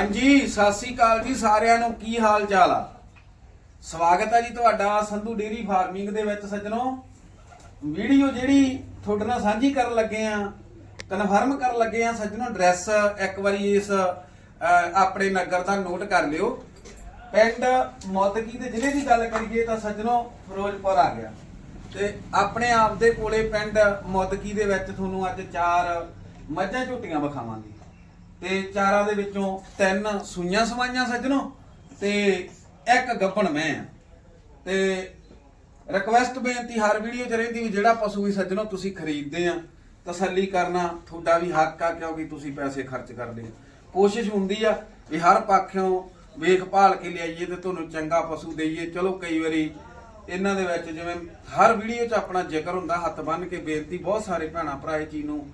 ਹਾਂਜੀ, ਸਤਿ ਸ੍ਰੀ ਅਕਾਲ ਜੀ ਸਾਰਿਆਂ ਨੂੰ। ਕੀ ਹਾਲ ਚਾਲ ਆ? ਸਵਾਗਤ ਹੈ ਜੀ ਤੁਹਾਡਾ ਸੰਧੂ ਡੇਰੀ ਫਾਰਮਿੰਗ ਦੇ ਵਿੱਚ ਸੱਜਣੋ। ਵੀਡੀਓ ਜਿਹੜੀ ਤੁਹਾਡੇ ਨਾਲ ਸਾਂਝੀ ਕਰਨ ਲੱਗੇ ਆ, ਕਨਫਰਮ ਕਰਨ ਲੱਗੇ ਆ ਸੱਜਣੋ, ਐਡਰੈਸ ਇੱਕ ਵਾਰੀ ਇਸ ਆਪਣੇ ਨਗਰ ਦਾ ਨੋਟ ਕਰ ਲਿਓ। ਪਿੰਡ ਮੌਤਕੀ ਦੇ ਜ਼ਿਲ੍ਹੇ ਦੀ ਗੱਲ ਕਰੀਏ ਤਾਂ ਸੱਜਣੋ, ਫਿਰੋਜ਼ਪੁਰ ਆ ਗਿਆ। ਤੇ ਆਪਣੇ ਆਪ ਦੇ ਕੋਲੇ ਪਿੰਡ ਮੌਦਕੀ ਦੇ ਵਿੱਚ ਤੁਹਾਨੂੰ ਅੱਜ ਚਾਰ ਮੱਝਾਂ ਝੋਟੀਆਂ ਵਿਖਾਵਾਂਗੇ। ਤੇ ਚਾਰਾਂ ਦੇ ਵਿੱਚੋਂ ਤਿੰਨ ਸੂਈਆਂ ਸਵਾਈਆਂ ਸੱਜਣੋ ਤੇ ਇੱਕ ਗੱਭਣ ਮੈਂ ਆ। ਤੇ ਰਿਕਵੈਸਟ ਬੇਨਤੀ ਹਰ ਵੀਡੀਓ 'ਚ ਰਹਿੰਦੀ ਵੀ ਜਿਹੜਾ ਪਸ਼ੂ ਵੀ ਸੱਜਣੋ ਤੁਸੀਂ ਖਰੀਦਦੇ ਆ, ਤਸੱਲੀ ਕਰਨਾ, ਤੁਹਾਡਾ ਵੀ ਹੱਕ ਆ ਕਿਉਂਕਿ ਤੁਸੀਂ ਪੈਸੇ ਖਰਚ ਕਰਦੇ ਆ। ਕੋਸ਼ਿਸ਼ ਹੁੰਦੀ ਆ ਵੀ ਹਰ ਪਾਖਿਓਂ ਵੇਖ ਭਾਲ ਕੇ ਲਿਆਈਏ ਤੇ ਤੁਹਾਨੂੰ ਚੰਗਾ ਪਸ਼ੂ ਦੇਈਏ। ਚਲੋ ਕਈ ਵਾਰੀ ਇਹਨਾਂ ਦੇ ਵਿੱਚ ਜਿਵੇਂ ਹਰ ਵੀਡੀਓ 'ਚ ਆਪਣਾ ਜ਼ਿਕਰ ਹੁੰਦਾ, ਹੱਥ ਬੰਨ ਕੇ ਬੇਨਤੀ ਬਹੁਤ ਸਾਰੇ ਭੈਣਾ ਭਰਾ ਇਹ ਚੀਜ਼ ਨੂੰ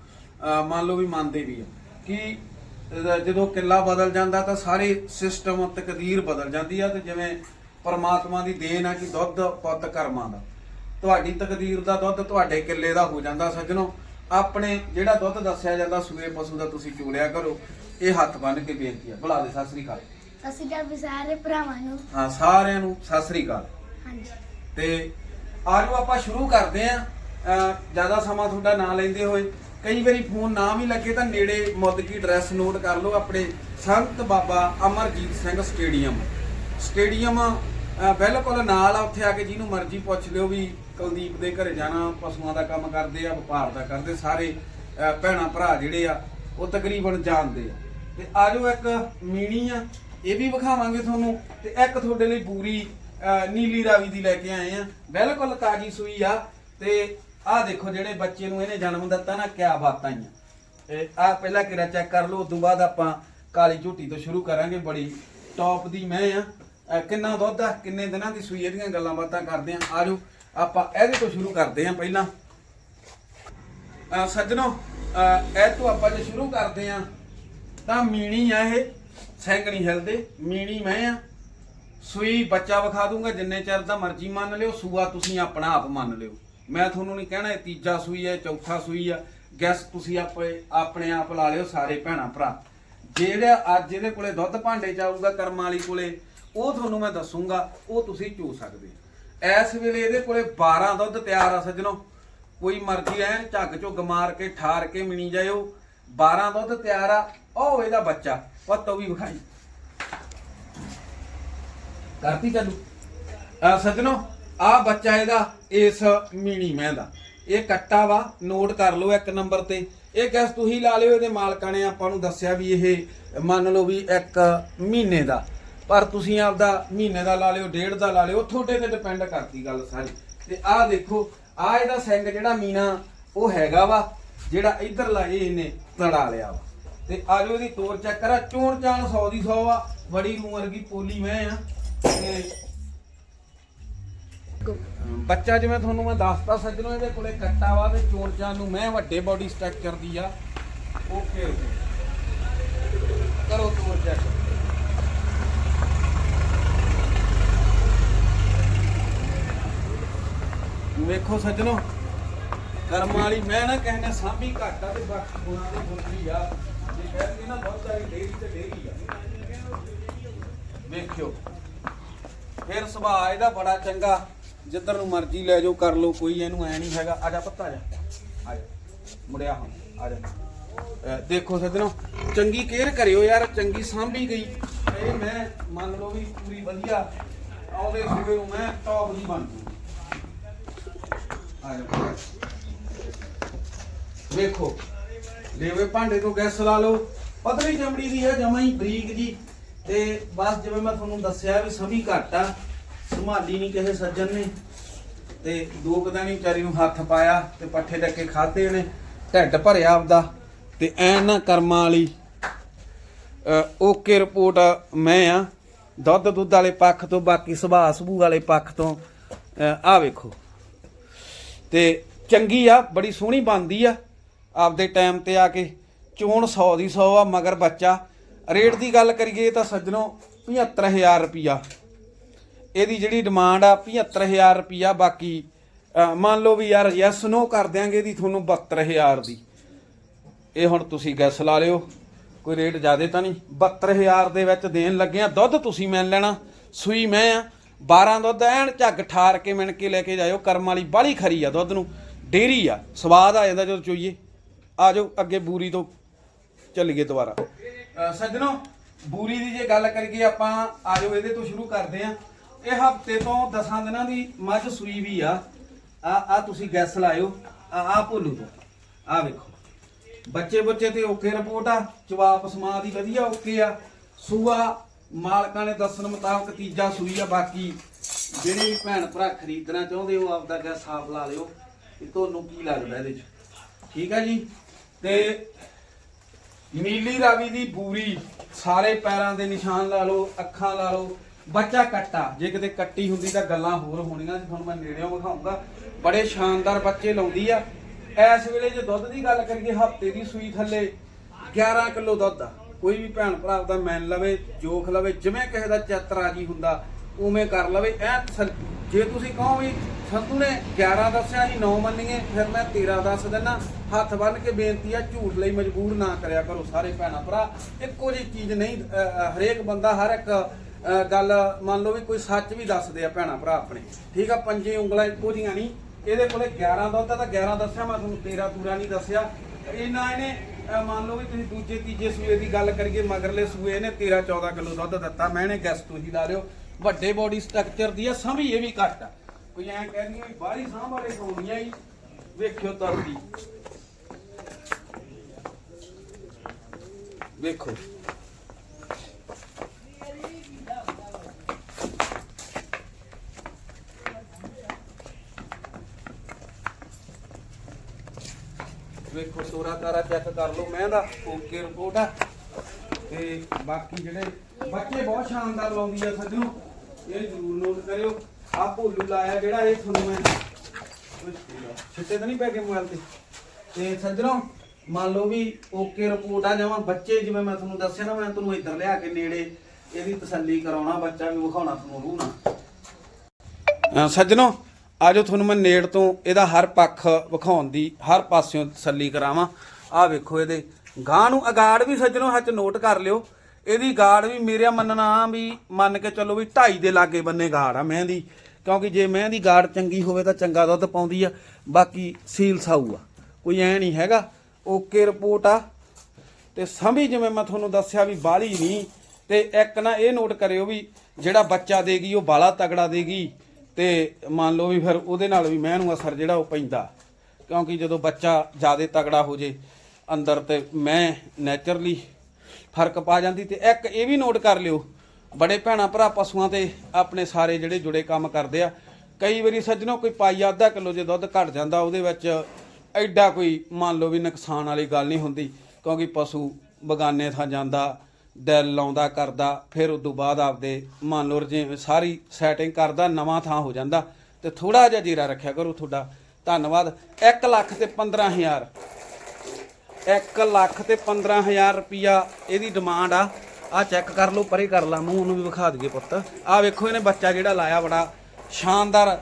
ਮੰਨ ਲਓ ਵੀ ਮੰਨਦੇ ਵੀ ਆ ਕਿ ਜਦੋਂ ਕਿੱਲਾ ਬਦਲ ਜਾਂਦਾ ਤਾਂ ਸਾਰੇ ਸਿਸਟਮ ਤਕਦੀਰ ਬਦਲ ਜਾਂਦੀ ਆ ਤੇ ਜਿਵੇਂ ਪਰਮਾਤਮਾ ਦੀ ਦੇਣ ਆ ਕਿ ਦੁੱਧ ਪੁੱਤ ਕਰਮਾਂ ਦਾ। ਤੁਹਾਡੀ ਤਕਦੀਰ ਦਾ ਦੁੱਧ ਤੁਹਾਡੇ ਕਿੱਲੇ ਦਾ ਹੋ ਜਾਂਦਾ ਸੱਜਣੋ। ਆਪਣੇ ਜਿਹੜਾ ਦੁੱਧ ਦੱਸਿਆ ਜਾਂਦਾ ਸੂਏ ਪਸ਼ੂ ਦਾ ਤੁਸੀਂ ਚੋਲਿਆ ਕਰੋ ਇਹ ਹੱਥ ਬੰਨ ਕੇ ਬੇਨਤੀ ਆ। ਬੁਲਾ ਦੇ ਸਤਿ ਸ੍ਰੀ ਅਕਾਲ। ਸਤਿ ਸ਼੍ਰੀ ਅਕਾਲ ਵੀ ਸਾਰੇ ਭਰਾਵਾਂ ਨੂੰ। ਹਾਂ ਸਾਰਿਆਂ ਨੂੰ ਸਤਿ ਸ੍ਰੀ ਅਕਾਲ। ਹਾਂਜੀ। ਤੇ ਆਜੋ ਆਪਾਂ ਸ਼ੁਰੂ ਕਰਦੇ ਆਂ ਜ਼ਿਆਦਾ ਸਮਾਂ ਤੁਹਾਡਾ ਨਾਂ ਲੈਂਦੇ ਹੋਏ। ਕਈ ਵਾਰੀ ਫੋਨ ਨਾ ਵੀ ਲੱਗੇ ਤਾਂ ਨੇੜੇ ਮੁੱਦਕੀ ਐਡਰੈਸ ਨੋਟ ਕਰ ਲਓ ਆਪਣੇ ਸੰਤ ਬਾਬਾ ਅਮਰਜੀਤ ਸਿੰਘ ਸਟੇਡੀਅਮ। ਸਟੇਡੀਅਮ ਬਿਲਕੁਲ ਨਾਲ ਆ ਉੱਥੇ ਆ ਕੇ ਜਿਹਨੂੰ ਮਰਜ਼ੀ ਪੁੱਛ ਲਿਓ ਵੀ ਕੁਲਦੀਪ ਦੇ ਘਰੇ ਜਾਣਾ ਪਸ਼ੂਆਂ ਦਾ ਕੰਮ ਕਰਦੇ ਆ ਵਪਾਰ ਦਾ ਕਰਦੇ ਸਾਰੇ ਅਹ, ਭੈਣਾਂ ਭਰਾ ਜਿਹੜੇ ਆ ਉਹ ਤਕਰੀਬਨ ਜਾਣਦੇ ਆ। ਤੇ ਆਜੋ ਇੱਕ ਮੀਣੀ ਆ ਇਹ ਵੀ ਵਿਖਾਵਾਂਗੇ ਤੁਹਾਨੂੰ ਤੇ ਇੱਕ ਤੁਹਾਡੇ ਲਈ ਪੂਰੀ ਨੀਲੀ ਰਾਵੀ ਦੀ ਲੈ ਕੇ ਆਏ ਆ। ਬਿਲਕੁਲ ਤਾਜੀ ਸੂਈ ਆ ਤੇ ਆਹ ਦੇਖੋ ਜਿਹੜੇ ਬੱਚੇ ਨੂੰ ਇਹਨੇ ਜਨਮ ਦਿੱਤਾ ਨਾ, ਕਿਆ ਬਾਤਾਂ ਆਈਆਂ। ਇਹ ਆ ਪਹਿਲਾਂ ਕਿਰਾ ਚੈੱਕ ਕਰ ਲਓ, ਉਦੋਂ ਬਾਅਦ ਆਪਾਂ ਕਾਲੀ ਝੂਟੀ ਤੋਂ ਸ਼ੁਰੂ ਕਰਾਂਗੇ, ਬੜੀ ਟੌਪ ਦੀ ਮੈਂ ਆ। ਅਹ ਕਿੰਨਾ ਦੁੱਧ ਆ, ਕਿੰਨੇ ਦਿਨਾਂ ਦੀ ਸੂਈ ਇਹਦੀਆਂ ਗੱਲਾਂ ਬਾਤਾਂ ਕਰਦੇ ਆ। ਆਜੋ ਆਪਾਂ ਇਹਦੇ ਤੋਂ ਸ਼ੁਰੂ ਕਰਦੇ ਆ ਪਹਿਲਾਂ। ਅਹ ਸੱਜਣੋ, ਅਹ ਇਹ ਤੋਂ ਆਪਾਂ ਜੇ ਸ਼ੁਰੂ ਕਰਦੇ ਆ, ਤਾਂ ਮੀਣੀ ਆ ਇਹ, ਸੈਂਕਣੀ ਹਿਲਦੇ, ਮੀਣੀ ਮੈਂ ਆ। ਸੂਈ ਬੱਚਾ ਵਿਖਾ ਦੂੰਗਾ, ਜਿੰਨੇ ਚਿਰ ਦਾ ਮਰਜ਼ੀ ਮੰਨ ਲਿਓ, ਸੂਆ ਤੁਸੀਂ ਆਪਣਾ ਆਪ ਮੰਨ ਲਿਓ। ਮੈਂ ਤੁਹਾਨੂੰ ਨਹੀਂ ਕਹਿਣਾ ਇਹ ਤੀਜਾ ਸੂਈ ਹੈ ਚੌਥਾ ਸੂਈ ਆ। ਗੈਸ ਤੁਸੀਂ ਆਪੇ ਆਪਣੇ ਆਪ ਲਾ ਲਿਓ ਸਾਰੇ ਭੈਣਾ ਭਰਾ। ਜਿਹੜਾ ਅੱਜ ਇਹਦੇ ਕੋਲੇ ਦੁੱਧ ਭਾਂਡੇ ਚ ਆਊਗਾ ਕਰਮਾਂ ਵਾਲੀ ਕੋਲੇ, ਉਹ ਤੁਹਾਨੂੰ ਮੈਂ ਦੱਸੂਗਾ, ਉਹ ਤੁਸੀਂ ਚੋ ਸਕਦੇ ਹੋ। ਇਸ ਵੇਲੇ ਇਹਦੇ ਕੋਲੇ 12 ਦੁੱਧ ਤਿਆਰ ਆ ਸੱਜਣੋ। ਕੋਈ ਮਰਜ਼ੀ ਐ ਝੱਗ ਝੁੱਗ ਮਾਰ ਕੇ, ਠਾਰ ਕੇ ਮਿਣੀ ਜਾਇਓ। 12 ਦੁੱਧ ਤਿਆਰ ਆ, ਉਹ ਇਹਦਾ ਬੱਚਾ। ਉਹ ਤੋਂ ਵੀ ਵਿਖਾਈ। ਕਰਤੀ ਚਾਲੂ। ਆ ਸੱਜਣੋ ਆ ਬੱਚਾ ਇਹਦਾ, ਇਸ ਮੀਣੀ ਮੈਂ ਦਾ। ਇਹ ਕੱਟਾ ਵਾ ਨੋਟ ਕਰ ਲਓ ਇੱਕ ਨੰਬਰ ਤੇ। ਇਹ ਕੈਸ ਤੁਸੀਂ ਲਾ ਲਿਓ, ਇਹਦੇ ਮਾਲਕਾਂ ਨੇ ਆਪਾਂ ਨੂੰ ਦੱਸਿਆ ਵੀ ਇਹ ਮੰਨ ਲਓ ਵੀ ਇੱਕ ਮਹੀਨੇ ਦਾ। ਪਰ ਤੁਸੀਂ ਆਪਦਾ ਮਹੀਨੇ ਦਾ ਲਾ ਲਿਓ, ਡੇਢ ਦਾ ਲਾ ਲਿਓ, ਤੁਹਾਡੇ ਤੇ ਡਿਪੈਂਡ ਕਰਦੀ ਗੱਲ ਸਾਰੀ। ਤੇ ਆਹ ਦੇਖੋ, ਆ ਇਹਦਾ ਸਿੰਘ ਜਿਹੜਾ ਮੀਨਾ ਉਹ ਹੈਗਾ ਵਾ, ਜਿਹੜਾ ਇੱਧਰ ਲਾਏ ਇਹਨੇ ਤੜਾ ਲਿਆ ਵਾ। ਤੇ ਆਜੋ ਇਹਦੀ ਤੋਰ ਚੈੱਕ ਕਰਾ ਚੋਣ ਚਾਣ 100 ਦੀ 100 ਆ। ਬੜੀ ਮੂੰਹ ਵਰਗੀ ਪੋਲੀ ਮੈਂ ਆ। ਤੇ ਬੱਚਾ ਜਿਵੇਂ ਤੁਹਾਨੂੰ ਮੈਂ ਦੱਸਤਾ ਸੱਜਣੋ, ਇਹਦੇ ਕੋਲੇ ਕੱਟਾ ਵਾ ਤੇ ਚੋਣ ਚਾਣ ਨੂੰ ਮੈਂ ਵੱਡੇ ਬਾਡੀ ਸਟਰਕਚਰ ਦੀ ਆ। ਓਕੇ ਓਕੇ ਕਰੋ ਤੋਰ ਚੈੱਕ ਵੇਖੋ ਸੱਜਣੋ, ਕਰਮ ਵਾਲੀ ਮੈਂ ਨਾ ਕਹਿੰਦਾ ਸਾਂਭੀ ਘੱਟ ਆ ਤੇ ਬਾਕੀ ਗੁਣਾ ਦੀ ਬੁੱਧੀ ਆ। ਜੇ ਕਹਿੰਦੇ ਨਾ, ਬਹੁਤ ਸਾਰੀ ਡੇਰੀ ਤੇ ਡੇਰੀ ਆ। ਵੇਖਿਓ। ਫਿਰ ਸੁਭਾਅ ਇਹਦਾ ਬੜਾ ਚੰਗਾ। ਜਿੱਧਰ ਨੂੰ ਮਰਜ਼ੀ ਲੈ ਜਾਓ, ਕਰ ਲਓ, ਕੋਈ ਇਹਨੂੰ ਐ ਨਹੀਂ ਹੈਗਾ। ਆ ਜਾ ਪੱਤਾ ਜਾ। ਆ ਜਾ। ਮੁੜਿਆ ਹੁਣ ਆ ਜਾ। ਅਹ ਦੇਖੋ ਸੱਜਣੋ, ਚੰਗੀ ਕੇਅਰ ਕਰਿਓ ਯਾਰ, ਚੰਗੀ ਸਾਂਭੀ ਗਈ। ਇਹ ਮੈਂ, ਮੰਨ ਲਓ ਵੀ ਪੂਰੀ ਵਧੀਆ, ਆਉਂਦੇ ਸੂਏ ਨੂੰ ਮੈਂ ਟੌਪ ਦੀ ਬਣ ਜੂ। ਆ ਜਾ। ਵੇਖੋ, ਲੈਵੇ ਭਾਂਡੇ ਤੋਂ ਗੈਸ ਲਾ ਲਓ। ਪਤਲੀ ਚਮੜੀ ਦੀ ਹੈ, ਜਮਾ ਹੀ ਬਰੀਕ ਜੀ। ਤੇ ਬਸ ਜਿਵੇਂ ਮੈਂ ਤੁਹਾਨੂੰ ਦੱਸਿਆ ਵੀ ਸਮੀ ਘੱਟ ਆ। ਸੰਭਾਲੀ ਨਹੀਂ ਕਿਸੇ ਸੱਜਣ ਨੇ। ਤੇ ਦੋ ਕੁ ਦਿਨ ਵਿਚਾਰੀ ਨੂੰ ਹੱਥ ਪਾਇਆ ਤੇ ਪੱਠੇ ਡੱਕੇ ਖਾਦੇ ਨੇ ਢਿੱਡ ਭਰਿਆ ਆਪਦਾ। ਤੇ ਐਨ ਨਾ ਕਰਮਾਂ ਵਾਲੀ ਓਕੇ ਰਿਪੋਰਟ, ਮੈਂ ਆ, ਦੁੱਧ ਦੁੱਧ ਵਾਲੇ ਪੱਖ ਤੋਂ, ਬਾਕੀ ਸੁਭਾਅ ਸੁਭੂ ਵਾਲੇ ਪੱਖ ਤੋਂ ਆ ਵੇਖੋ। ਤੇ ਚੰਗੀ ਆ, ਬੜੀ ਸੋਹਣੀ ਬਣਦੀ ਆ, ਆਪਦੇ ਟਾਈਮ ਤੇ ਆ ਕੇ। ਚੋਣ 100 ਦੀ 100 ਆ, ਮਗਰ ਬੱਚਾ। ਰੇਟ ਦੀ ਗੱਲ ਕਰੀਏ ਤਾਂ ਸੱਜਣੋ 75000 ਰੁਪਿਆ ਇਹਦੀ ਜਿਹੜੀ ਡਿਮਾਂਡ ਆ 75000 ਰੁਪਿਆ ਬਾਕੀ ਮੰਨ ਲਓ ਵੀ ਯਾਰ ਯੈਸ ਨੋ ਕਰ ਦਿਆਂਗੇ ਇਹਦੀ ਤੁਹਾਨੂੰ 72000 ਦੀ। ਇਹ ਹੁਣ ਤੁਸੀਂ ਗੈਸ ਲਾ ਲਿਓ, ਕੋਈ ਰੇਟ ਜ਼ਿਆਦੇ ਤਾਂ ਨਹੀਂ? 72000 ਦੇ ਵਿੱਚ ਦੇਣ ਲੱਗਿਆ ਦੁੱਧ ਤੁਸੀਂ ਮੈਨ ਲੈਣਾ, ਸੂਈ ਮੈਂ ਆ 12 ਦੁੱਧ ਐਨ ਝੱਗ ਠਾਰ ਕੇ ਮਿਣ ਕੇ ਲੈ ਕੇ ਜਾਇਓ, ਕਰਮ ਵਾਲੀ ਬਾਲੀ ਖਰੀ ਆ ਦੁੱਧ ਨੂੰ, ਡੇਰੀ ਆ, ਸਵਾਦ ਆ ਜਾਂਦਾ ਜਦੋਂ ਚੋਈਏ। ਆ ਜਾਓ, ਅੱਗੇ ਬੂਰੀ ਤੋਂ ਚੱਲੀਏ ਦੁਬਾਰਾ। ਸੱਜਣੋ, ਬੂਰੀ ਦੀ ਜੇ ਗੱਲ ਕਰੀਏ ਆਪਾਂ, ਆ ਜਾਓ ਇਹਦੇ ਤੋਂ ਸ਼ੁਰੂ ਕਰਦੇ ਆ। ਇਹ ਹਫ਼ਤੇ ਤੋਂ 10 ਦਿਨਾਂ ਦੀ ਮੱਝ ਸੂਈ ਵੀ ਆ। ਆ ਆ ਤੁਸੀਂ ਗੈਸ ਲਾਇਓ। ਆ ਆ ਭੋਲੂ ਤੋਂ। ਆ ਵੇਖੋ। ਬੱਚੇ ਬੱਚੇ ਤੇ ਓਕੇ ਰਿਪੋਰਟ ਆ। ਜਵਾਬ ਸਮਾ ਦੀ ਵਧੀਆ ਓਕੇ ਆ। ਸੂਆ ਮਾਲਕਾਂ ਨੇ ਦੱਸਣ ਮੁਤਾਬਕ ਤੀਜਾ ਸੂਈ ਆ। ਬਾਕੀ ਜਿਹੜੇ ਵੀ ਭੈਣ ਭਰਾ ਖਰੀਦਣਾ ਚਾਹੁੰਦੇ ਹੋ, ਆਪਦਾ ਗੈਸ ਸਾਫ਼ ਲਾ ਲਿਓ। ਕਿ ਤੁਹਾਨੂੰ ਕੀ ਲੱਗਦਾ ਇਹਦੇ ਚ? ਠੀਕ ਆ ਜੀ? ਤੇ ਨੀਲੀ ਰਾਵੀ ਦੀ ਬੂਰੀ, ਸਾਰੇ ਪੈਰਾਂ ਦੇ ਨਿਸ਼ਾਨ ਲਾ ਲਓ, ਅੱਖਾਂ ਲਾ ਲਓ। ਬੱਚਾ ਕੱਟਾ। ਜੇ ਕਿਤੇ ਕੱਟੀ ਹੁੰਦੀ ਤਾਂ ਗੱਲਾਂ ਹੋਰ ਹੋਣੀਆਂ ਸੀ, ਤੁਹਾਨੂੰ ਮੈਂ ਨੇੜਿਓਂ ਵਿਖਾਉਂਗਾ। ਬੜੇ ਸ਼ਾਨਦਾਰ ਬੱਚੇ ਲਾਉਂਦੀ ਆ। ਇਸ ਵੇਲੇ ਜੇ ਦੁੱਧ ਦੀ ਗੱਲ ਕਰੀਏ, ਹਫ਼ਤੇ ਦੀ ਸੂਈ ਥੱਲੇ 11 ਕਿਲੋ ਦੁੱਧ ਆ। ਕੋਈ ਵੀ ਭੈਣ ਭਰਾ ਦਾ ਮੈਨ ਲਵੇ, ਜੋਖ ਲਵੇ, ਜਿਵੇਂ ਕਿਸੇ ਦਾ ਚਿੱਤ ਰਾਜੀ ਹੁੰਦਾ, ਉਵੇਂ ਕਰ ਲਵੇ। ਐ ਜੇ ਤੁਸੀਂ ਕਹੋ ਵੀ ਸੰਧੂ ਨੇ 11 ਦੱਸਿਆ ਸੀ 9 ਮੰਨੀਏ, ਫਿਰ ਮੈਂ 13 ਦੱਸ ਦਿੰਨਾ। ਹੱਥ ਬੰਨ ਕੇ ਬੇਨਤੀ ਆ, ਝੂਠ ਲਈ ਮਜਬੂਰ ਨਾ ਕਰਿਆ ਕਰੋ ਸਾਰੇ ਭੈਣਾਂ ਭਰਾ। ਇੱਕੋ ਜਿਹੀ ਚੀਜ਼ ਨਹੀਂ ਹਰੇਕ ਬੰਦਾ ਹਰ ਇੱਕ ਗੱਲ ਮੰਨ ਲਓ ਵੀ ਕੋਈ ਸੱਚ ਵੀ ਦੱਸਦੇ ਆ ਭੈਣਾਂ ਭਰਾ ਆਪਣੇ। ਠੀਕ ਆ, ਪੰਜੇ ਉਂਗਲਾਂ ਇੱਕੋ ਜੀਆਂ ਨਹੀਂ। ਇਹਦੇ ਕੋਲੇ 11 ਦੁੱਧ ਤਾਂ 11 ਦੱਸਿਆ, ਮੈਂ ਤੁਹਾਨੂੰ 13 ਪੂਰਾ ਨਹੀਂ ਦੱਸਿਆ। ਇਹਨਾਂ ਇਹਨੇ ਮੰਨ ਲਓ ਵੀ ਤੁਸੀਂ ਦੂਜੇ, ਤੀਜੇ ਸੂਏ ਦੀ ਗੱਲ ਕਰੀਏ, ਮਗਰਲੇ ਸੂਏ ਇਹਨੇ 13 14 ਕਿਲੋ ਦੁੱਧ ਦਿੱਤਾ। ਮੈਂ ਇਹਨੇ ਗੈਸ ਤੁਸੀਂ ਲਾ ਲਿਓ। ਵੱਡੇ ਬੋਡੀ ਸਟਰਕਚਰ ਦੀ ਆ ਸਮੀ ਇਹ ਵੀ ਘੱਟ ਆ। ਕੋਈ ਐਂ ਕਹਿੰਦੀ ਵੀ ਬਾਹਰੀ ਸਾਂਭ ਵਾਲੇ ਪਾਉਣੀਆਂ ਹੀ ਵੇਖਿਓ ਤਰਦੀ ਵੇਖੋ ਵੇਖੋ ਤੋਰਾ ਤਾਰਾ ਚੈੱਕ ਕਰ ਲਓ, ਮੈਂ ਦਾ ਓਕੇ ਰਿਪੋਰਟ ਆ। ਤੇ ਬਾਕੀ ਜਿਹੜੇ ਬੱਚੇ ਬਹੁਤ ਸ਼ਾਨਦਾਰ ਲਾਉਂਦੀ ਆ ਸੱਜਣੋ, ਇਹ ਜ਼ਰੂਰ ਨੋਟ ਕਰਿਓ। ਆ ਭੋਲੂ ਲਾਇਆ ਜਿਹੜਾ ਇਹ ਤੁਹਾਨੂੰ ਮੈਂ ਛਿੱਟੇ ਤਾਂ ਨਹੀਂ ਪੈ ਗਏ ਮੋਬਾਈਲ ਤੇ? ਤੇ ਸੱਜਣੋ, ਮੰਨ ਲਓ ਵੀ ਓਕੇ ਰਿਪੋਰਟ ਆ ਜਾਵਾਂ ਬੱਚੇ ਜਿਵੇਂ ਮੈਂ ਤੁਹਾਨੂੰ ਦੱਸਿਆ ਨਾ, ਮੈਂ ਤੁਹਾਨੂੰ ਇੱਧਰ ਲਿਆ ਕੇ ਨੇੜੇ ਇਹਦੀ ਤਸੱਲੀ ਕਰਾਉਣਾ, ਬੱਚਾ ਵੀ ਵਿਖਾਉਣਾ ਤੁਹਾਨੂੰ ਰੂਹ ਨਾ ਸੱਜਣੋ ਆਜੋ ਤੁਹਾਨੂੰ ਮੈਂ ਨੇੜ ਤੋਂ ਇਹਦਾ ਹਰ ਪੱਖ ਵਿਖਾਉਣ ਦੀ, ਹਰ ਪਾਸਿਓਂ ਤਸੱਲੀ ਕਰਾਵਾਂ। ਆਹ ਵੇਖੋ ਇਹਦੇ। ਗਾਂ ਨੂੰ ਅਗਾੜ ਵੀ ਸੱਜਣੋ ਹੱਥ ਨੋਟ ਕਰ ਲਿਓ। ਇਹਦੀ ਗਾੜ ਵੀ ਮੇਰਾ ਮੰਨਣਾ ਵੀ ਮੰਨ ਕੇ ਚੱਲੋ ਵੀ 2.5 ਦੇ ਲਾਗੇ ਬੰਨੇ ਗਾੜ ਆ ਮੈਂ ਦੀ ਕਿਉਂਕਿ ਜੇ ਮੈਂ ਦੀ ਗਾੜ ਚੰਗੀ ਹੋਵੇ ਤਾਂ ਚੰਗਾ ਦੁੱਧ ਪਾਉਂਦੀ ਆ, ਬਾਕੀ ਸੀਲ ਸਾਊ ਆ। ਕੋਈ ਐ ਨਹੀਂ ਹੈਗਾ। ਓਕੇ ਰਿਪੋਰਟ ਆ। ਤੇ ਸੰਭੀ ਜਿਵੇਂ ਮੈਂ ਤੁਹਾਨੂੰ ਦੱਸਿਆ ਵੀ ਬਾਲੀ ਨਹੀਂ, ਤੇ ਇੱਕ ਨਾ ਇਹ ਨੋਟ ਕਰਿਓ ਵੀ ਜਿਹੜਾ ਬੱਚਾ ਦੇਗੀ ਉਹ ਬਾਲਾ ਤਗੜਾ ਦੇਗੀ। ਤੇ ਮੰਨ ਲਓ ਵੀ ਫਿਰ ਉਹਦੇ ਨਾਲ ਵੀ ਮੈਂ ਨੂੰ ਅਸਰ ਜਿਹੜਾ ਉਹ ਪੈਂਦਾ। ਕਿਉਂਕਿ ਜਦੋਂ ਬੱਚਾ ਜ਼ਿਆਦਾ ਤਗੜਾ ਹੋ ਜੇ, ਅੰਦਰ ਤੇ ਮੈਂ ਨੇਚਰਲੀ ਫ਼ਰਕ ਪਾ ਜਾਂਦੀ ਤੇ ਇੱਕ ਇਹ ਵੀ ਨੋਟ ਕਰ ਲਿਓ, ਬੜੇ ਭੈਣਾ ਭਰਾ ਪਸ਼ੂਆਂ ਤੇ ਆਪਣੇ ਸਾਰੇ ਜਿਹੜੇ ਜੁੜੇ ਕੰਮ ਕਰਦੇ ਆ, ਕਈ ਵਾਰੀ ਸੱਜਣੋ ਕੋਈ ਪਾਈ ਅੱਧਾ ਕਿਲੋ ਜੇ ਦੁੱਧ ਘਟ ਜਾਂਦਾ, ਉਹਦੇ ਵਿੱਚ ਐਡਾ ਕੋਈ ਮੰਨ ਲਓ ਵੀ ਨੁਕਸਾਨ ਵਾਲੀ ਗੱਲ ਨਹੀਂ ਹੁੰਦੀ, ਕਿਉਂਕਿ ਪਸ਼ੂ ਬਗਾਨੇ ਥਾਂ ਜਾਂਦਾ ਡੈਲ ਲਾਉਂਦਾ ਕਰਦਾ, ਫਿਰ ਉਦੋਂ ਬਾਅਦ ਆਪਦੇ ਮੰਨ ਲਓ ਜਿਵੇਂ ਸਾਰੀ ਸੈਟਿੰਗ ਕਰਦਾ, ਨਵਾਂ ਥਾਂ ਹੋ ਜਾਂਦਾ। ਤੇ ਥੋੜਾ ਜਿਹਾ ਜੀਰਾ ਰੱਖਿਆ ਕਰੋ ਤੁਹਾਡਾ। ਧੰਨਵਾਦ। 1 ਲੱਖ ਤੇ 15000 1 ਲੱਖ ਤੇ 15000 ਰੁਪਿਆ ਇਹਦੀ ਡਿਮਾਂਡ ਆ। ਆ ਚੈੱਕ ਕਰ ਲਓ, ਪਰੇ ਕਰ ਲਾ, ਮੂੰਹ ਨੂੰ ਵੀ ਵਿਖਾ ਦਈਏ ਪੁੱਤ। ਆ ਵੇਖੋ, ਇਹਨੇ ਬੱਚਾ ਜਿਹੜਾ ਲਾਇਆ, ਬੜਾ ਸ਼ਾਨਦਾਰ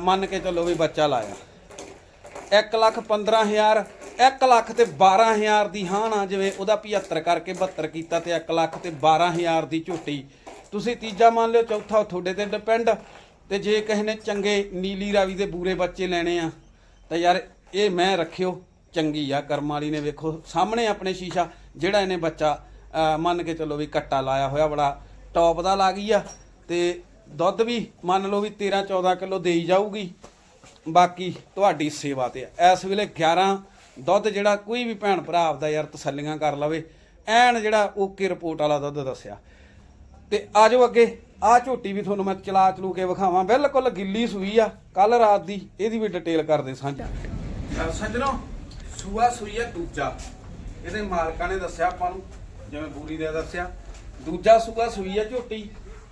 ਮੰਨ ਕੇ ਚੱਲੋ ਵੀ ਬੱਚਾ ਲਾਇਆ। 1 ਲੱਖ 15000 1 ਲੱਖ ਤੇ 12000 ਦੀ ਹਾਂ ਨਾ ਜਿਵੇਂ ਉਹਦਾ 75 ਕਰਕੇ 72 ਕੀਤਾ ਤੇ 1 ਲੱਖ ਤੇ 12000 ਦੀ ਝੋਟੀ। ਤੁਸੀਂ ਤੀਜਾ ਮੰਨ ਲਿਓ, ਚੌਥਾ ਤੁਹਾਡੇ ਤੇ ਡਿਪੈਂਡ ਤੇ ਜੇ ਕਿਸੇ ਨੇ ਚੰਗੇ ਨੀਲੀ ਰਾਵੀ ਦੇ ਬੂਰੇ ਬੱਚੇ ਲੈਣੇ ਆ, ਤਾਂ ਯਾਰ ਇਹ ਮੈਂ ਰੱਖਿਓ, ਚੰਗੀ ਆ, ਕਰਮ ਵਾਲੀ ਨੇ ਵੇਖੋ, ਸਾਹਮਣੇ ਆਪਣੇ ਸ਼ੀਸ਼ਾ, ਜਿਹੜਾ ਇਹਨੇ ਬੱਚਾ ਮੰਨ ਕੇ ਚੱਲੋ ਵੀ ਕੱਟਾ ਲਾਇਆ ਹੋਇਆ, ਬੜਾ ਟੌਪ ਦਾ ਲਾ ਗਈ ਆ। ਤੇ ਦੁੱਧ ਵੀ ਮੰਨ ਲਓ ਵੀ 13 14 ਕਿਲੋ ਦੇਈ ਜਾਊਗੀ। ਬਾਕੀ ਤੁਹਾਡੀ ਸੇਵਾ ਤੇ ਆ। ਇਸ ਵੇਲੇ 11 ਦੁੱਧ ਜਿਹੜਾ ਕੋਈ ਵੀ ਭੈਣ ਭਰਾ ਆਪਦਾ ਯਾਰ ਤਸੱਲੀਆਂ ਕਰ ਲਵੇ, ਐਨ ਜਿਹੜਾ ਓਕੇ ਰਿਪੋਰਟ ਵਾਲਾ ਦੁੱਧ ਦੱਸਿਆ। ਤੇ ਆਜੋ ਅੱਗੇ ਆ ਝੋਟੀ ਵੀ ਤੁਹਾਨੂੰ ਮੈਂ ਚਲਾ ਚਲੂ ਕੇ ਵਿਖਾਵਾਂ। ਬਿਲਕੁਲ ਗਿੱਲੀ ਸੂਈ ਆ ਕੱਲ ਰਾਤ ਦੀ ਇਹਦੀ ਵੀ ਡਿਟੇਲ ਕਰਦੇ ਸਾਂਝਾ। ਸੱਜਣੋ, ਸੂਆ ਸੂਈ ਆ ਦੂਜਾ। ਇਹਦੇ ਮਾਲਕਾਂ ਨੇ ਦੱਸਿਆ ਆਪਾਂ ਨੂੰ, ਜਿਵੇਂ ਬੂਰੀ ਦੇ ਦੱਸਿਆ। ਦੂਜਾ ਸੂਆ ਸੂਈ ਆ ਝੋਟੀ।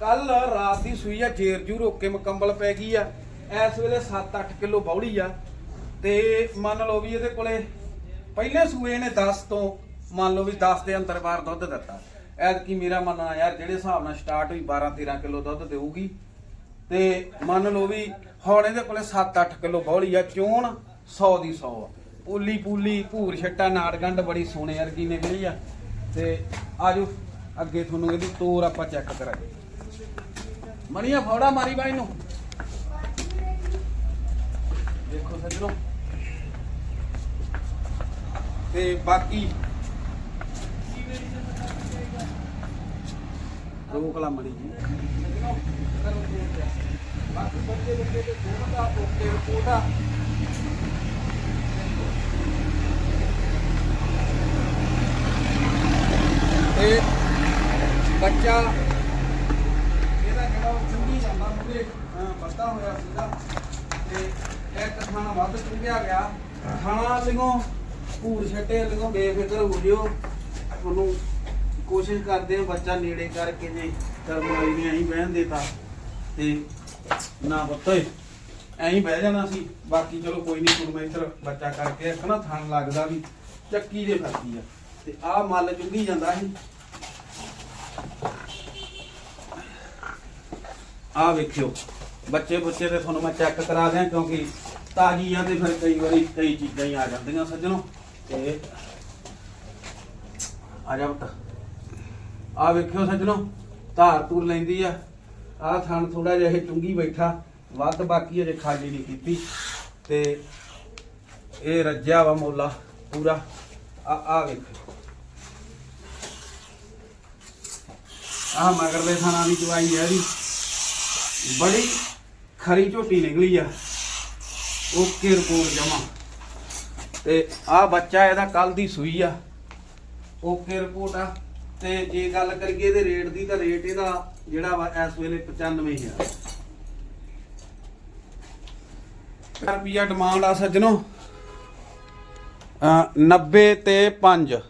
ਕੱਲ ਰਾਤ ਦੀ ਸੂਈ ਆ ਜੇਰ ਜੂ ਰੋਕੇ ਮੁਕੰਮਲ ਪੈ ਗਈ ਆ। ਇਸ ਵੇਲੇ 7-8 ਕਿਲੋ ਬੌੜੀ ਆ। ਤੇ ਮੰਨ ਲਓ ਵੀ ਇਹਦੇ ਕੋਲੇ ਪਹਿਲੇ ਸੂਏ ਨੇ 10 ਤੋਂ ਮੰਨ ਲਓ ਵੀ 10 ਦੇ ਅੰਦਰ ਬਾਹਰ ਦੁੱਧ ਦਿੱਤਾ। ਐਤਕੀ ਮੇਰਾ ਮੰਨਣਾ ਯਾਰ ਜਿਹੜੇ ਹਿਸਾਬ ਨਾਲ ਸਟਾਰਟ ਹੋਈ 12-13 ਕਿਲੋ ਦੁੱਧ ਦੇਊਗੀ। ਤੇ ਮੰਨ ਲਓ ਵੀ ਹੁਣ ਇਹਦੇ ਕੋਲੇ 7-8 ਕਿਲੋ ਬੌਲੀ ਆ, ਚੋਣ 100 ਦੀ 100 ਆ। ਪੂਲੀ ਪੂਲੀ ਭੂਰ ਛੱਟਾ ਨਾੜਗੰਡ ਬੜੀ ਸੋਹਣੇ ਵਰਗੀ ਨੇ ਮਿਲੀ ਆ। ਤੇ ਆਜੋ, ਅੱਗੇ ਤੁਹਾਨੂੰ ਇਹਦੀ ਤੋਰ ਆਪਾਂ ਚੈੱਕ ਕਰਾਂਗੇ। ਮਣੀਆ ਫੌੜਾ ਮਾਰੀ ਬਾਈ ਨੂੰ। ਦੇਖੋ ਸੱਜਣੋ। ਤੇ ਬਾਕੀ ਰੋਕ ਲਾ ਮੜੀ ਜੀ। ਬਾਕੀ ਬੱਚੇ ਬੱਚੇ ਦੇ ਦੋਨੋਂ ਦਾ ਓਕੇ ਰਿਪੋਰਟ ਆ ਤੇ ਬੱਚਾ ਇਹਦਾ ਜਿਹੜਾ ਉਹ ਜਾਂਦਾ ਮੂਰੇ ਬੱਤਾ ਹੋਇਆ ਸੀਗਾ। ਤੇ ਇੱਕ ਥਾਣਾ ਵੱਧ ਚੁੰਗਿਆ ਗਿਆ। ਥਾਣਾ ਲਿਗੋਂ ਭੂਰ ਛੱਟੇ ਲਿਗੋਂ ਬੇਫਿਕਰ ਹੋ ਜਿਓ। ਉਹਨੂੰ ਕੋਸ਼ਿਸ਼ ਕਰਦੇ ਆ, ਬੱਚਾ ਨੇੜੇ ਕਰਕੇ ਜੇ ਕਰਮ ਨੇ ਐਂ ਬਹਿਣ ਦੇਤਾ ਤੇ ਨਾ ਬੱਤੇ ਐਂ ਹੀ ਬਹਿ ਜਾਣਾ ਸੀ। ਬਾਕੀ ਚਲੋ ਕੋਈ ਨਹੀਂ ਹੁਣ ਬੱਚਾ ਕਰਕੇ ਇੱਕ ਨਾ ਥਣ ਲੱਗਦਾ ਵੀ ਚੱਕੀ ਦੇ ਫਰਕੀ ਆ। ਤੇ ਆਹ ਮੱਲ ਚੁੰਗੀ ਜਾਂਦਾ ਸੀ। ਆ ਵੇਖਿਓ ਬੱਚੇ ਬੁੱਚੇ ਤੇ ਤੁਹਾਨੂੰ ਮੈਂ ਚੈੱਕ ਕਰਾ ਦਿਆਂ, ਕਿਉਂਕਿ ਤਾਜੀ ਆ ਤੇ ਫਿਰ ਕਈ ਵਾਰੀ ਕਈ ਚੀਜ਼ਾਂ ਹੀ ਆ ਜਾਂਦੀਆਂ ਸੱਜਣੋ। ਤੇ ਆ ਜਾ ਬਤਾ ਆ ਵੇਖਿਓ ਸੱਜਣੋ, ਧਾਰ ਤੂਰ ਲੈਂਦੀ ਆ। ਆ ਥਣ ਥੋੜਾ ਜਿਹਾ ਇਹ ਚੁੰਗੀ ਬੈਠਾ, ਵੱਧ ਬਾਕੀ ਅਜੇ ਖਾਲੀ ਨਹੀਂ ਕੀਤੀ। ਤੇ ਇਹ ਰੱਜਿਆ ਵਾ ਮੋਲਾ ਪੂਰਾ। ਆ ਆ ਵੇਖੋ ਆ ਮਗਰਲੇ ਥਾਣਾ ਦੀ ਚਵਾਈ ਹੈ ਇਹਦੀ। ਬੜੀ ਖਰੀ ਝੋਟੀ ਨਿਕਲੀ ਆ। ਓਕੇ ਰਿਪੋਰਟ ਜਮਾ। ਤੇ ਆ ਬੱਚਾ ਇਹਦਾ ਕੱਲ ਦੀ ਸੂਈ ਆ। ਓਕੇ ਰਿਪੋਰਟ ਆ। ਤੇ ਜੇ ਗੱਲ ਕਰੀਏ ਇਹਦੇ ਰੇਟ ਦੀ ਤਾਂ ਰੇਟ ਇਹਦਾ ਜਿਹੜਾ ਵਾ ਇਸ ਵੇਲੇ 95000 ਰੁਪਿਆ ਡਿਮਾਂਡ ਆ ਸੱਜਣੋ। ਅ 90 ਤੇ 5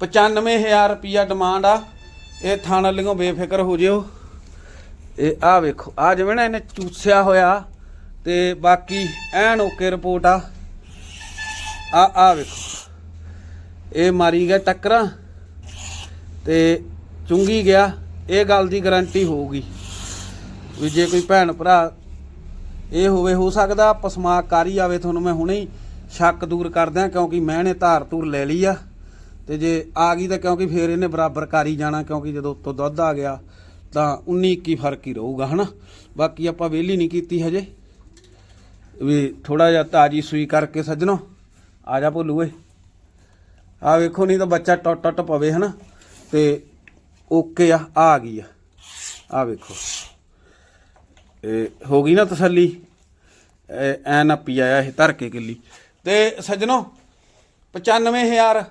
95000 ਰੁਪਿਆ ਡਿਮਾਂਡ ਆ। ਇਹ ਥਾਣਾ ਲਿਓ ਬੇਫਿਕਰ ਹੋ ਜਿਓ। ਇਹ ਆ ਵੇਖੋ ਆ ਜਿਵੇਂ ਨਾ ਇਹਨੇ ਚੂਸਿਆ ਹੋਇਆ ਤੇ ਬਾਕੀ ਐਨ ਓਕੇ ਰਿਪੋਰਟ ਆ। ਆ ਆ ਵੇਖੋ। ਇਹ ਮਾਰੀ ਗਿਆ ਟੱਕਰਾਂ ਤੇ ਚੁੰਗੀ ਗਿਆ। ਇਹ ਗੱਲ ਦੀ ਗਾਰੰਟੀ ਹੋਊਗੀ ਵੀ ਜੇ ਕੋਈ ਭੈਣ ਭਰਾ ਇਹ ਹੋਵੇ, ਹੋ ਸਕਦਾ ਪਸਮਾਕ ਕਾਰੀ ਆਵੇ। ਤੁਹਾਨੂੰ ਮੈਂ ਹੁਣੇ ਹੀ ਸ਼ੱਕ ਦੂਰ ਕਰਦਿਆਂ ਕਿਉਂਕਿ ਮੈਂ ਨੇ ਧਾਰ ਧੂਰ ਲੈ ਲਈ ਆ। ਤੇ ਜੇ ਆ ਗਈ ਤਾਂ ਕਿਉਂਕਿ ਫੇਰ ਇਹਨੇ ਬਰਾਬਰ ਕਰੀ ਜਾਣਾ, ਕਿਉਂਕਿ ਜਦੋਂ ਉੱਤੋਂ ਦੁੱਧ ਆ ਗਿਆ ਤਾਂ 19 21 ਫ਼ਰਕ ਹੀ ਰਹੂਗਾ, ਹਨਾ? ਬਾਕੀ ਆਪਾਂ ਵੇਲੀ ਨਹੀਂ ਕੀਤੀ ਹਜੇ। ਵੀ ਥੋੜਾ ਜਿਹਾ ਤਾਜੀ ਸੂਈ ਕਰਕੇ ਸੱਜਣੋ। ਆ ਜਾ ਭੋਲੂ ਓਏ। ਆ ਵੇਖੋ ਨਹੀਂ ਤਾਂ ਬੱਚਾ ਟੁੱਟ ਟੁੱਟ ਪਵੇ ਹਨਾ? ਤੇ ਓਕੇ ਆ ਆ ਗਈ ਆ। ਆ ਵੇਖੋ। ਇਹ ਹੋ ਗਈ ਨਾ ਤਸੱਲੀ। ਇਹ ਐ ਨਾ ਪੀ ਆਇਆ ਇਹ ਧਰ ਕੇ ਕਿੱਲੀ। ਤੇ ਸੱਜਣੋ 95000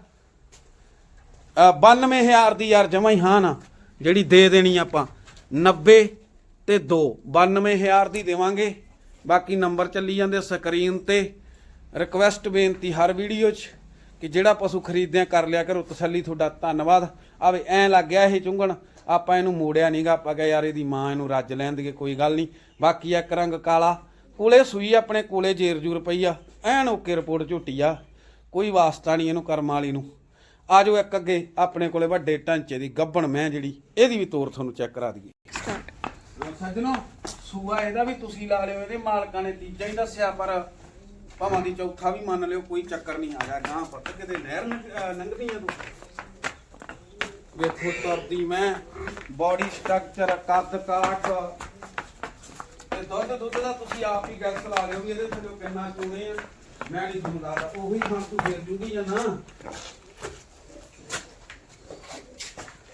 ਅ, 92000 ਦੀ ਯਾਰ ਜਮਾ ਹੀ ਹਾਂ ਨਾ ਜਿਹੜੀ ਦੇ ਦੇਣੀ ਆਪਾਂ। 90 ਤੇ 2 92000 ਦੀ ਦੇਵਾਂਗੇ। ਬਾਕੀ ਨੰਬਰ ਚੱਲੀ ਜਾਂਦੇ ਸਕਰੀਨ ਤੇ। ਰਿਕਵੈਸਟ ਬੇਨਤੀ ਹਰ ਵੀਡੀਓ 'ਚ ਕਿ ਜਿਹੜਾ ਪਸ਼ੂ ਖਰੀਦਦਿਆਂ ਕਰ ਲਿਆ ਕਰੋ ਤਸੱਲੀ ਤੁਹਾਡਾ ਧੰਨਵਾਦ। ਆਵੇ ਐ ਲੱਗ ਗਿਆ ਇਹ ਚੁੰਗਣ ਆਪਾਂ ਇਹਨੂੰ ਮੋੜਿਆ ਨਹੀਂਗਾ ਆਪਾਂ ਕਿਹਾ ਯਾਰ ਇਹਦੀ ਮਾਂ ਇਹਨੂੰ ਰੱਜ ਲੈਣ ਦੀ ਕੋਈ ਗੱਲ ਨਹੀਂ ਬਾਕੀ ਇੱਕ ਰੰਗ ਕਾਲਾ ਕੋਲੇ ਸੂਈ ਆਪਣੇ ਕੋਲੇ ਜੇਰ ਜੂਰ ਪਈ ਆ ਐਨ ਓਕੇ ਰਿਪੋਰਟ ਝੋਟੀ ਆ ਕੋਈ ਵਾਸਤਾ ਨਹੀਂ ਇਹਨੂੰ ਕਰਮ ਵਾਲੀ ਨੂੰ। ਆਜੋ ਇੱਕ ਅੱਗੇ ਆਪਣੇ ਕੋਲੇ ਵੱਡੇ ਢਾਂਚੇ ਦੀ ਗੱਬਣ ਮੈਂ ਜਿਹੜੀ ਇਹਦੀ ਵੀ ਤੋਰ ਤੁਹਾਨੂੰ ਚੈੱਕ ਕਰਾ ਦਈਏ। ਸੱਜਣੋ ਸੂਆ ਇਹਦਾ ਵੀ ਤੁਸੀਂ ਲਾ ਲਿਓ ਇਹਦੇ ਮਾਲਕਾਂ ਨੇ ਤੀਜਾ ਹੀ ਦੱਸਿਆ ਪਰ ਭਾਵਾਂ ਦੀ ਚੌਥਾ ਵੀ ਮੰਨ ਲਿਓ, ਕੋਈ ਚੱਕਰ ਨਹੀਂ ਆ ਗਾਂ ਪੁੱਤ, ਕਿਤੇ ਨਹਿਰ ਲੰਘਦੀ ਆ ਤੂੰ? ਵੇਖੋ ਤਰਦੀ ਮੈਂ ਬਾਡੀ ਸਟਰਕਚਰ ਕੱਦ ਕਾਠ। ਤੇ ਦੁੱਧ ਦੁੱਧ ਦਾ ਤੁਸੀਂ ਆਪ ਹੀ ਗੈਸ ਲਾ ਲਿਓ ਵੀ ਇਹਦੇ ਥੱਲੇ ਕਿੰਨਾ ਚੋਣੇ ਆ। ਮੈਂ ਨਹੀਂ ਤੁਹਾਨੂੰ ਦੱਸਦਾ, ਉਹੀ ਖਾਂ ਤੂੰ ਫੇਰ ਜੂਗੀ ਜਾਂ ਨਾ।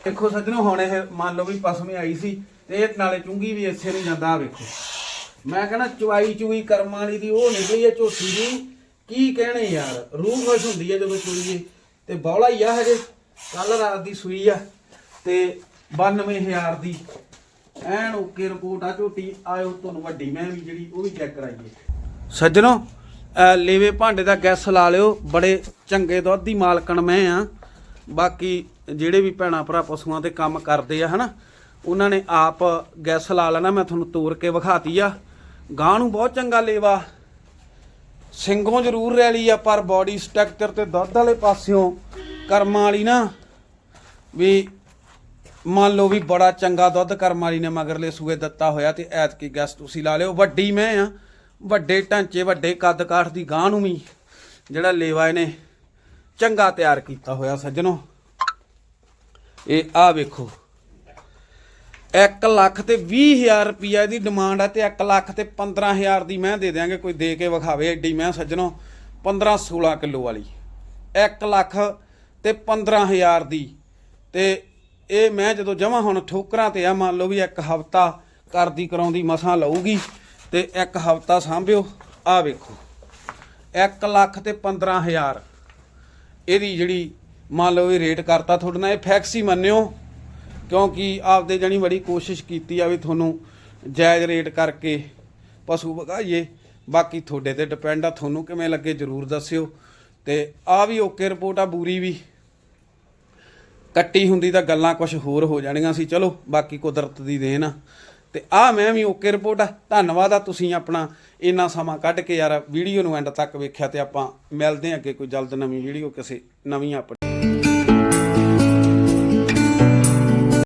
ਦੇਖੋ ਸੱਜਣੋ, ਹੁਣ ਇਹ ਮੰਨ ਲਓ ਵੀ ਪਸਮੇ ਆਈ ਸੀ, ਤੇ ਇਹ ਨਾਲੇ ਚੁੰਗੀ ਵੀ ਇੱਥੇ ਨੂੰ ਜਾਂਦਾ ਵੇਖੋ। ਮੈਂ ਕਹਿੰਦਾ ਚੁਆਈ ਚੁਈ ਕਰਮਾਂ ਵਾਲੀ ਦੀ ਉਹ ਨਿਕਲੀ ਹੈ ਝੋਟੀ ਦੀ। ਕੀ ਕਹਿਣੇ ਯਾਰ, ਰੂਹ ਖੁਸ਼ ਹੁੰਦੀ ਹੈ ਜਦੋਂ ਚੁਈਏ ਤੇ ਬੌਲਾ ਹੀ ਆ ਹਜੇ ਕੱਲ ਰਾਤ ਦੀ ਸੂਈ ਆ। ਤੇ 92000 ਦੀ। ਐਨ ਓਕੇ ਰਿਪੋਰਟ ਆ ਝੋਟੀ, ਆਇਓ ਤੁਹਾਨੂੰ ਵੱਡੀ, ਮੈਂ ਵੀ ਜਿਹੜੀ ਉਹ ਵੀ ਚੈੱਕ ਕਰਾਈਏ। ਸੱਜਣੋ ਲੇਵੇ ਭਾਂਡੇ ਦਾ ਗੈਸ ਲਾ ਲਿਓ, ਬੜੇ ਚੰਗੇ ਦੁੱਧ ਦੀ ਮਾਲਕਣ ਮੈਂ ਆ। ਬਾਕੀ ਜਿਹੜੇ ਵੀ ਭੈਣਾ ਭਰਾ ਪਸ਼ੂਆਂ ਤੇ ਕੰਮ ਕਰਦੇ ਆ, ਹਨਾ, ਉਹਨਾਂ ਨੇ ਆਪ ਗੈਸ ਲਾ ਲੈਣਾ, ਮੈਂ ਤੁਹਾਨੂੰ ਤੋੜ ਕੇ ਵਿਖਾਤੀ ਆ। ਗਾਂ ਨੂੰ ਬਹੁਤ ਚੰਗਾ ਲੇਵਾ। ਸਿੰਘੋਂ ਜ਼ਰੂਰ ਰਹਿ ਲਈ ਆ, ਪਰ ਬਾਡੀ ਸਟਰਕਚਰ ਤੇ ਦੁੱਧ ਵਾਲੇ ਪਾਸਿਓਂ ਕਰਮਾਂ ਵਾਲੀ ਨਾ ਵੀ ਮੰਨ ਲਓ ਵੀ ਬੜਾ ਚੰਗਾ ਦੁੱਧ ਕਰਮ ਵਾਲੀ ਨੇ ਮਗਰਲੇ ਸੂਏ ਦਿੱਤਾ ਹੋਇਆ ਤੇ ਐਤਕੀ ਗੈਸ ਤੁਸੀਂ ਲਾ ਲਿਓ। ਵੱਡੀ ਮੈਂ ਆ, ਵੱਡੇ ਢਾਂਚੇ, ਵੱਡੇ ਕੱਦ ਕਾਠ ਦੀ ਗਾਂ ਨੂੰ ਵੀ ਜਿਹੜਾ ਲੇਵਾ ਇਹਨੇ ਚੰਗਾ ਤਿਆਰ ਕੀਤਾ ਹੋਇਆ ਸੱਜਣੋ। ਇਹ ਆ ਵੇਖੋ। 1 ਲੱਖ ਤੇ 20000 ਰੁਪਈਆ ਦੀ ਡਿਮਾਂਡ ਹੈ ਤੇ 1 ਲੱਖ ਤੇ 15000 ਦੀ ਮੈਂ ਦੇ ਦਿਆਂਗੇ, ਕੋਈ ਦੇ ਕੇ ਵਿਖਾਵੇ ਐਡੀ ਮੈਂ ਸੱਜਣੋ। 15 16 ਕਿਲੋ ਵਾਲੀ। 1 ਲੱਖ ਤੇ 15000 ਦੀ। ਤੇ ਇਹ ਮੈਂ ਜਦੋਂ ਜਮਾ ਹੁਣ ਠੋਕਰਾਂ ਤੇ ਆ, ਮੰਨ ਲਓ ਵੀ ਇੱਕ ਹਫਤਾ ਕਰਦੀ ਕਰਾਉਂਦੀ ਮਸਾਂ ਲਊਗੀ, ਤੇ ਇੱਕ ਹਫਤਾ ਸਾਂਭਿਓ। ਆ ਵੇਖੋ। 1 ਲੱਖ ਤੇ 15000 ਇਹਦੀ ਜਿਹੜੀ ਮੰਨ ਲਓ ਇਹ ਰੇਟ ਕਰਤਾ ਤੁਹਾਡੇ ਨਾਲ, ਇਹ ਫੈਕਸ ਹੀ ਮੰਨਿਓ। ਕਿਉਂਕਿ ਆਪਦੇ ਜਣੀ ਬੜੀ ਕੋਸ਼ਿਸ਼ ਕੀਤੀ ਆ ਵੀ ਤੁਹਾਨੂੰ ਜਾਇਜ਼ ਰੇਟ ਕਰਕੇ ਪਸ਼ੂ ਵਗਾਈਏ ਬਾਕੀ ਤੁਹਾਡੇ ਤੇ ਡਿਪੈਂਡ ਆ, ਤੁਹਾਨੂੰ ਕਿਵੇਂ ਲੱਗੇ ਜਰੂਰ ਦੱਸਿਓ। ਤੇ ਆ ਵੀ ਓਕੇ ਰਿਪੋਰਟ ਆ, ਬੂਰੀ ਵੀ। ਕੱਟੀ ਹੁੰਦੀ ਤਾਂ ਗੱਲਾਂ ਕੁਝ ਹੋਰ ਹੋ ਜਾਣੀਆਂ ਸੀ। ਚਲੋ, ਬਾਕੀ ਕੁਦਰਤ ਦੀ ਦੇਣ ਆ। ਤੇ ਆ ਮੈਂ ਵੀ ਓਕੇ ਰਿਪੋਰਟ ਆ। ਧੰਨਵਾਦ ਆ ਤੁਸੀਂ ਆਪਣਾ ਇੰਨਾ ਸਮਾਂ ਕੱਢ ਕੇ ਯਾਰ ਵੀਡੀਓ ਨੂੰ ਐਂਡ ਤੱਕ ਵੇਖਿਆ ਤੇ ਆਪਾਂ ਮਿਲਦੇ ਹਾਂ ਅੱਗੇ ਕੋਈ ਜਲਦ ਨਵੀਂ ਵੀਡੀਓ, ਕਿਸੇ ਨਵੀਂ ਆਪਣੀ